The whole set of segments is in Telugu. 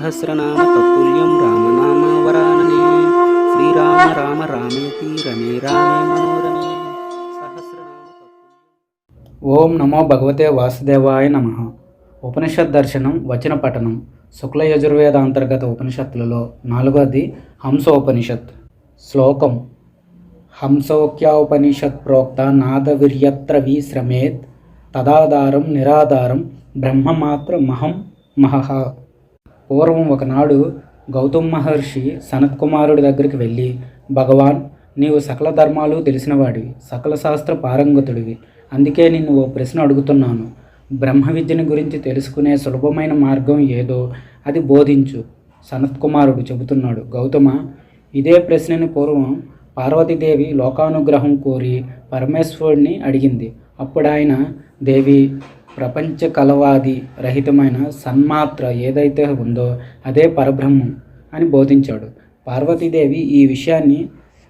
సహస్రనామ తత్తుల్యం రామనామ వరాననే. శ్రీరామ రామ రామేతి రమే రామే మనోరమే. ఓం నమో భగవతే వాసుదేవాయ నమ. ఉపనిషత్ దర్శనం వచన పఠనం శుక్ల యజుర్వేద అంతర్గత ఉపనిషత్తులలో నాలుగోది హంసోపనిషత్. శ్లోకం. హంసోక్యోపనిషత్ ప్రోక్త నాదవిర్యత్ర విశ్రమేత్ తదాధారం నిరాధారం బ్రహ్మమాత్ర మహం మహః పూర్వం ఒకనాడు గౌతమ్ మహర్షి సనత్కుమారుడి దగ్గరికి వెళ్ళి భగవాన్ నీవు సకల ధర్మాలు తెలిసినవాడివి సకల శాస్త్ర పారంగతుడివి అందుకే నిన్ను ఓ ప్రశ్న అడుగుతున్నాను. బ్రహ్మ విద్యని గురించి తెలుసుకునే సులభమైన మార్గం ఏదో అది బోధించు సనత్కుమారుడు చెబుతున్నాడు. గౌతమ ఇదే ప్రశ్నని పూర్వం పార్వతీదేవి లోకానుగ్రహం కోరి పరమేశ్వరుడిని అడిగింది. అప్పుడు ఆయన దేవి ప్రపంచ కలవాది రహితమైన సన్మాత్ర ఏదైతే ఉందో అదే పరబ్రహ్మం అని బోధించాడు. పార్వతీదేవి ఈ విషయాన్ని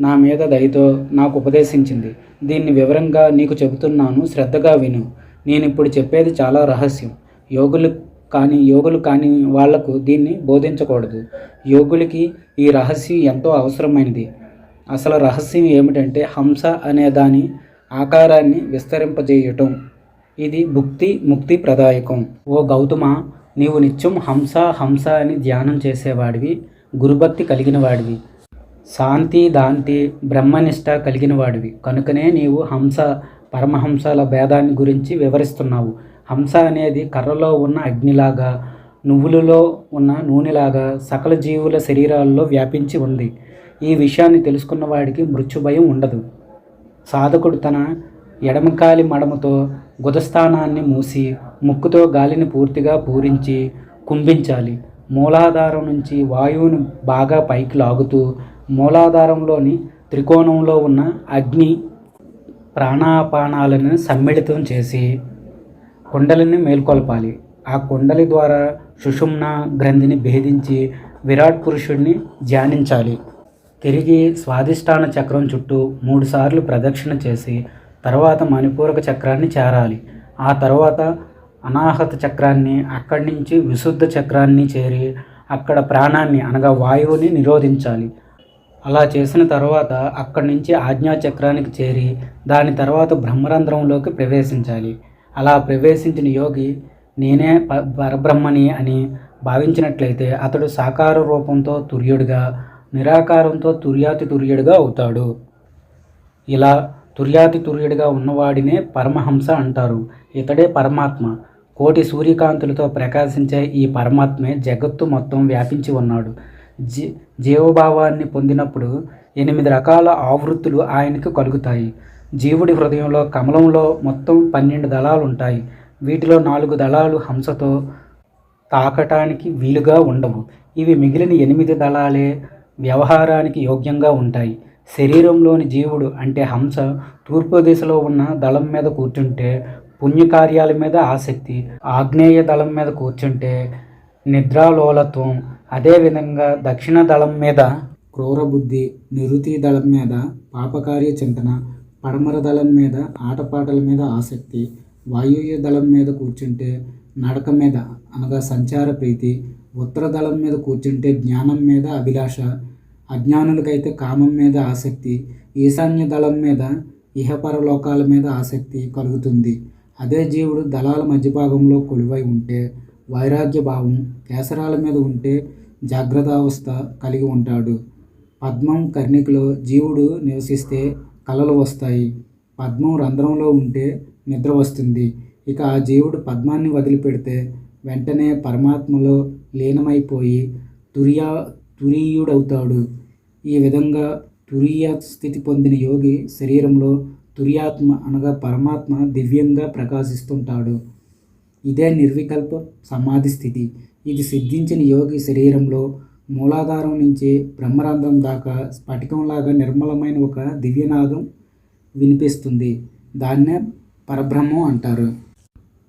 నా మీద దయతో నాకు ఉపదేశించింది. దీన్ని వివరంగా నీకు చెబుతున్నాను శ్రద్ధగా విను. నేను ఇప్పుడు చెప్పేది చాలా రహస్యం. యోగులు కానీ యోగులు కాని వాళ్ళకు దీన్ని బోధించకూడదు. యోగులకి ఈ రహస్యం ఎంతో అవసరమైనది. అసలు రహస్యం ఏమిటంటే హంస అనే దాని ఆకారాన్ని విస్తరింపజేయటం. ఇది భుక్తి ముక్తి ప్రదాయకం. ఓ గౌతమ నీవు నిత్యం హంస హంస అని ధ్యానం చేసేవాడివి గురుభక్తి కలిగిన వాడివి శాంతి దాంతి బ్రహ్మనిష్ట కలిగిన వాడివి కనుకనే నీవు హంస పరమహంసల భేదాన్ని గురించి వివరిస్తున్నావు. హంస అనేది కర్రలో ఉన్న అగ్నిలాగా నువ్వులలో ఉన్న నూనెలాగా సకల జీవుల శరీరాల్లో వ్యాపించి ఉంది. ఈ విషయాన్ని తెలుసుకున్న వాడికి మృత్యు భయం ఉండదు. సాధకుడు తన ఎడమకాలి మడమతో గుదస్థానాన్ని మూసి ముక్కుతో గాలిని పూర్తిగా పూరించి కుంభించాలి. మూలాధారం నుంచి వాయువుని బాగా పైకి లాగుతూ మూలాధారంలోని త్రికోణంలో ఉన్న అగ్ని ప్రాణాపానాలను సమ్మిళితం చేసి కుండలిని మేల్కొల్పాలి. ఆ కుండలి ద్వారా సుషుమ్న గ్రంథిని భేదించి విరాట్ పురుషుడిని ధ్యానించాలి. తిరిగి స్వాదిష్టాన చక్రం చుట్టూ మూడుసార్లు ప్రదక్షిణ చేసి తర్వాత మణిపూరక చక్రాన్ని చేరాలి. ఆ తర్వాత అనాహత చక్రాన్ని అక్కడి నుంచి విశుద్ధ చక్రాన్ని చేరి అక్కడ ప్రాణాన్ని అనగా వాయువుని నిరోధించాలి. అలా చేసిన తర్వాత అక్కడి నుంచి ఆజ్ఞా చక్రానికి చేరి దాని తర్వాత బ్రహ్మరంధ్రంలోకి ప్రవేశించాలి. అలా ప్రవేశించిన యోగి నేనే ప- పరబ్రహ్మని అని భావించినట్లయితే అతడు సాకార రూపంతో తుర్యుడిగా నిరాకారంతో తుర్యాతి తుర్యుడిగా అవుతాడు. ఇలా తుర్యాతి తుర్యుడిగా ఉన్నవాడినే పరమహంస అంటారు. ఇతడే పరమాత్మ. కోటి సూర్యకాంతులతో ప్రకాశించే ఈ పరమాత్మే జగత్తు మొత్తం వ్యాపించి ఉన్నాడు. జీ జీవభావాన్ని పొందినప్పుడు ఎనిమిది రకాల ఆవృత్తులు ఆయనకు కలుగుతాయి. జీవుడి హృదయంలో కమలంలో మొత్తం పన్నెండు దళాలు ఉంటాయి వీటిలో నాలుగు దళాలు హంసతో తాకటానికి వీలుగా ఉండవు. ఇవి మిగిలిన ఎనిమిది దళాలే వ్యవహారానికి యోగ్యంగా ఉంటాయి. శరీరంలోని జీవుడు అంటే హంస తూర్పు దిశలో ఉన్న దళం మీద కూర్చుంటే పుణ్యకార్యాల మీద ఆసక్తి ఆగ్నేయ దళం మీద కూర్చుంటే నిద్రాలోలత్వం అదేవిధంగా దక్షిణ దళం మీద క్రూరబుద్ధి నిరుతి దళం మీద పాపకార్య చింతన పడమర దళం మీద ఆటపాటల మీద ఆసక్తి వాయువ్య దళం మీద కూర్చుంటే నడక మీద అనగా సంచార ప్రీతి ఉత్తర దళం మీద కూర్చుంటే జ్ఞానం మీద అభిలాష అజ్ఞానులకైతే కామం మీద ఆసక్తి ఈశాన్య దళం మీద ఇహపరలోకాల మీద ఆసక్తి కలుగుతుంది. అదే జీవుడు దళాల మధ్య భాగంలో కొలువై ఉంటే వైరాగ్య భావం కేసరాల మీద ఉంటే జాగ్రత్తావస్థ కలిగి ఉంటాడు. పద్మం కర్ణికలో జీవుడు నివసిస్తే కలలు వస్తాయి. పద్మం రంధ్రంలో ఉంటే నిద్ర వస్తుంది. ఇక ఆ జీవుడు పద్మాన్ని వదిలిపెడితే వెంటనే పరమాత్మలో లీనమైపోయి తురియా తురీయుడవుతాడు. ఈ విధంగా తురియాత్ స్థితి పొందిన యోగి శరీరంలో తురియాత్మ అనగా పరమాత్మ దివ్యంగా ప్రకాశిస్తుంటాడు. ఇదే నిర్వికల్ప సమాధి స్థితి. ఇది సిద్ధించిన యోగి శరీరంలో మూలాధారం నుంచి బ్రహ్మరంధ్రం దాకా స్ఫటికంలాగా నిర్మలమైన ఒక దివ్యనాదం వినిపిస్తుంది. దాన్నే పరబ్రహ్మం అంటారు.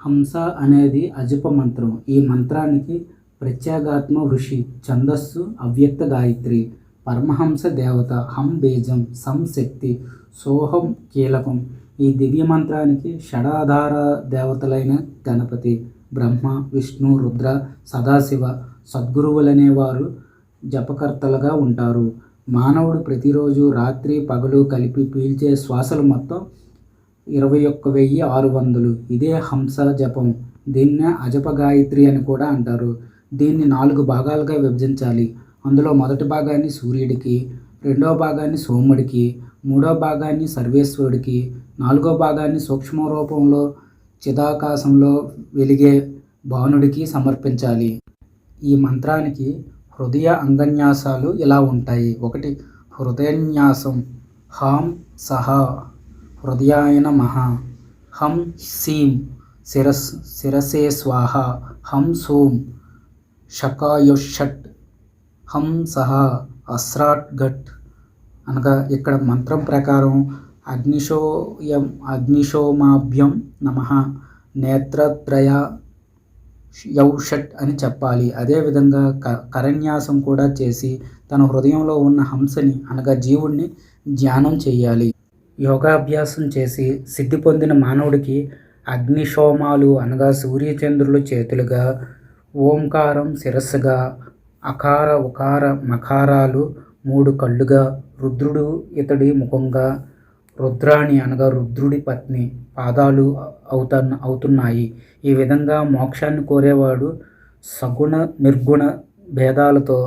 హంస అనేది అజప మంత్రం. ఈ మంత్రానికి ప్రత్యేగాత్మ ఋషి ఛందస్సు అవ్యక్త గాయత్రి. పరమహంస దేవత హం బీజం సం శక్తి సోహం కీలకం. ఈ దివ్య మంత్రానికి షడాధార దేవతలైన గణపతి బ్రహ్మ విష్ణు రుద్ర సదాశివ సద్గురువులనేవారు జపకర్తలుగా ఉంటారు. మానవుడు ప్రతిరోజు రాత్రి పగలు కలిపి పీల్చే శ్వాసలు మొత్తం ఇరవై ఒక్క వెయ్యి ఆరు వందలు. ఇదే హంస జపం. దీన్నే అజప గాయత్రి అని కూడా అంటారు. దీన్ని నాలుగు భాగాలుగా విభజించాలి. అందులో మొదటి భాగాన్ని సూర్యుడికి రెండో భాగాన్ని సోముడికి మూడో భాగాన్ని సర్వేశ్వరుడికి నాలుగో భాగాన్ని సూక్ష్మ రూపంలో చిదాకాశంలో వెలిగే భానుడికి సమర్పించాలి. ఈ మంత్రానికి హృదయ అంగన్యాసాలు ఇలా ఉంటాయి. ఒకటి హృదయన్యాసం. హాం సహ. హృదయాయ మహ హం సీం. శిరస్ శిరసే స్వాహ. హం సోం. షకాయుషట్ హం సహ అస్రాట్ ఘట్ అనగా ఇక్కడ మంత్రం ప్రకారం అగ్నిశోయం అగ్నిశోమాభ్యం నమ నేత్రత్రయ యౌషట్ అని చెప్పాలి. అదేవిధంగా క కరన్యాసం కూడా చేసి తన హృదయంలో ఉన్న హంసని అనగా జీవుణ్ణి ధ్యానం చేయాలి. యోగాభ్యాసం చేసి సిద్ధి పొందిన మానవుడికి అగ్నిశోమాలు అనగా సూర్యచంద్రులు చేతులుగా ఓంకారం శిరస్సుగా అకార ఉకార మకారాలు మూడు కళ్ళుగా రుద్రుడు ఇతడి ముఖంగా రుద్రాణి అనగా రుద్రుడి పత్ని పాదాలు అవుతన్న అవుతున్నాయి. ఈ విధంగా మోక్షాన్ని కోరేవాడు సగుణ నిర్గుణ భేదాలతో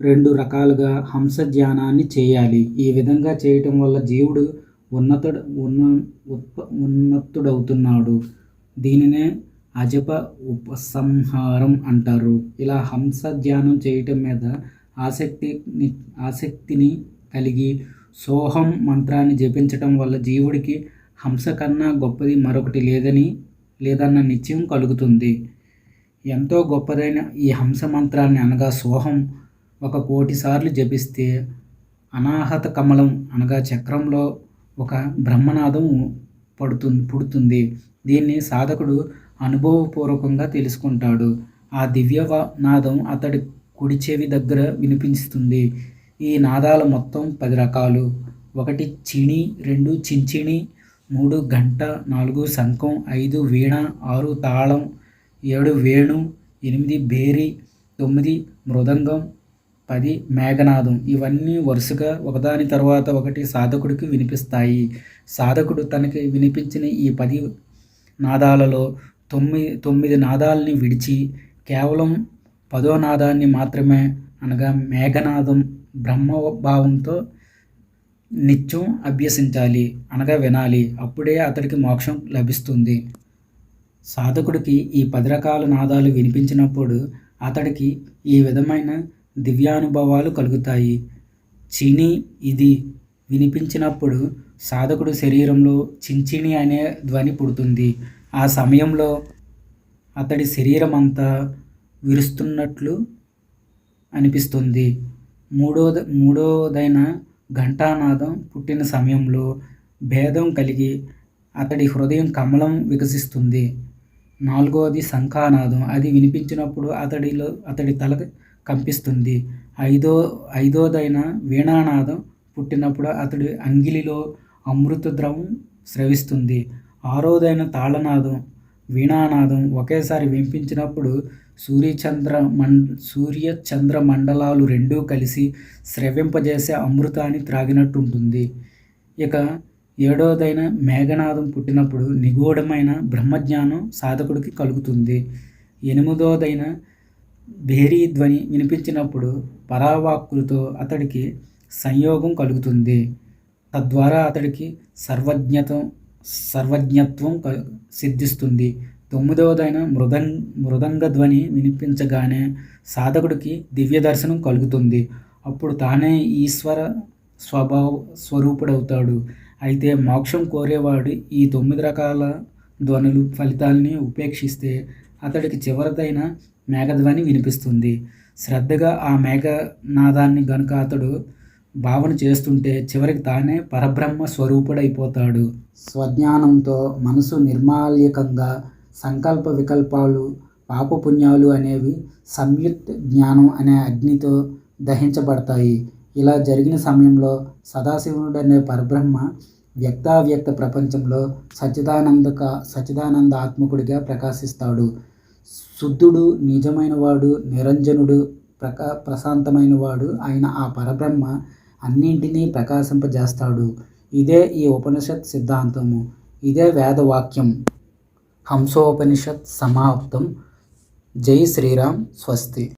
రెండు రకాలుగా హంస ధ్యానాన్ని చేయాలి. ఈ విధంగా చేయటం వల్ల జీవుడు ఉన్నతుడు ఉన్న ఉత్ప ఉన్నతుడవుతున్నాడు. దీనినే అజప ఉపసంహారం అంటారు. ఇలా హంస ధ్యానం చేయటం మీద ఆసక్తి ఆసక్తిని కలిగి సోహం మంత్రాన్ని జపించటం వల్ల జీవుడికి హంస కన్నా గొప్పది మరొకటి లేదని లేదన్న నిత్యం కలుగుతుంది. ఎంతో గొప్పదైన ఈ హంస మంత్రాన్ని అనగా సోహం ఒక కోటి సార్లు జపిస్తే అనాహత కమలం అనగా చక్రంలో ఒక బ్రహ్మనాదం పడుతుంది పుడుతుంది. దీన్ని సాధకుడు అనుభవపూర్వకంగా తెలుసుకుంటాడు. ఆ దివ్య నాదం అతడి కుడి చెవి దగ్గర వినిపిస్తుంది ఈ నాదాలు మొత్తం పది రకాలు. ఒకటి చిణి రెండు చించిణి మూడు గంట నాలుగు శంఖం ఐదు వీణ ఆరు తాళం ఏడు వేణు ఎనిమిది బేరి తొమ్మిది మృదంగం పది మేఘనాదం. ఇవన్నీ వరుసగా ఒకదాని తర్వాత ఒకటి సాధకుడికి వినిపిస్తాయి. సాధకుడు తనకి వినిపించిన ఈ పది నాదాలలో తొమ్మిది తొమ్మిది నాదాలని విడిచి కేవలం పదో నాదాన్ని మాత్రమే అనగా మేఘనాదం బ్రహ్మభావంతో నిత్యం అభ్యసించాలి అనగా వినాలి. అప్పుడే అతడికి మోక్షం లభిస్తుంది. సాధకుడికి ఈ పది రకాల నాదాలు వినిపించినప్పుడు అతడికి ఈ విధమైన దివ్యానుభవాలు కలుగుతాయి. చిని ఇది వినిపించినప్పుడు సాధకుడు శరీరంలో చించిని అనే ధ్వని పుడుతుంది. ఆ సమయంలో అతడి శరీరం అంతా విరుస్తున్నట్లు అనిపిస్తుంది. మూడో మూడోదైన ఘంటానాదం పుట్టిన సమయంలో భేదం కలిగి అతడి హృదయం కమలం వికసిస్తుంది. నాలుగోది శంఖానాదం. అది వినిపించినప్పుడు అతడిలో అతడి తల కంపిస్తుంది. ఐదో ఐదోదైన వీణానాదం పుట్టినప్పుడు అతడి అంగిలిలో అమృత ద్రవం స్రవిస్తుంది. ఆరోదైన తాళనాదం వీణానాదం ఒకేసారి వినిపించినప్పుడు సూర్యచంద్ర మం సూర్య చంద్ర మండలాలు రెండూ కలిసి స్రవింపజేసే అమృతాన్ని త్రాగినట్టు ఉంటుంది ఇక ఏడోదైన మేఘనాదం పుట్టినప్పుడు నిగూఢమైన బ్రహ్మజ్ఞానం సాధకుడికి కలుగుతుంది. ఎనిమిదోదైన భేరీ ధ్వని వినిపించినప్పుడు పరావాక్కులతో అతడికి సంయోగం కలుగుతుంది. తద్వారా అతడికి సర్వజ్ఞతం సర్వజ్ఞత్వం క- సిద్ధిస్తుంది. తొమ్మిదవదైన మృదం మృదంగ ధ్వని వినిపించగానే సాధకుడికి దివ్య దర్శనం కలుగుతుంది. అప్పుడు తానే ఈశ్వర స్వభావ స్వరూపుడవుతాడు. అయితే మోక్షం కోరేవాడు ఈ తొమ్మిది రకాల ధ్వనులు ఫలితాల్ని ఉపేక్షిస్తే అతడికి చివరిదైన మేఘధ్వని వినిపిస్తుంది. శ్రద్ధగా ఆ మేఘనాదాన్ని గనుక అతడు భావన చేస్తుంటే చివరికి తానే పరబ్రహ్మ స్వరూపుడైపోతాడు. స్వజ్ఞానంతో మనసు నిర్మాల్యకంగా సంకల్ప వికల్పాలు పాపపుణ్యాలు అనేవి సంయుక్త జ్ఞానం అనే అగ్నితో దహించబడతాయి. ఇలా జరిగిన సమయంలో సదాశివుడు అనే పరబ్రహ్మ వ్యక్తావ్యక్త ప్రపంచంలో సచ్చిదానందక సచ్చిదానంద ఆత్మకుడిగా ప్రకాశిస్తాడు. శుద్ధుడు నిజమైనవాడు నిరంజనుడు ప్రకా ప్రశాంతమైన వాడు అయిన ఆ పరబ్రహ్మ అన్నింటినీ ప్రకాశింపజేస్తాడు. ఇదే ఈ ఉపనిషత్ సిద్ధాంతము. ఇదే వేదవాక్యం. హంసోపనిషత్ సమాప్తం. జై శ్రీరామ్. స్వస్తి.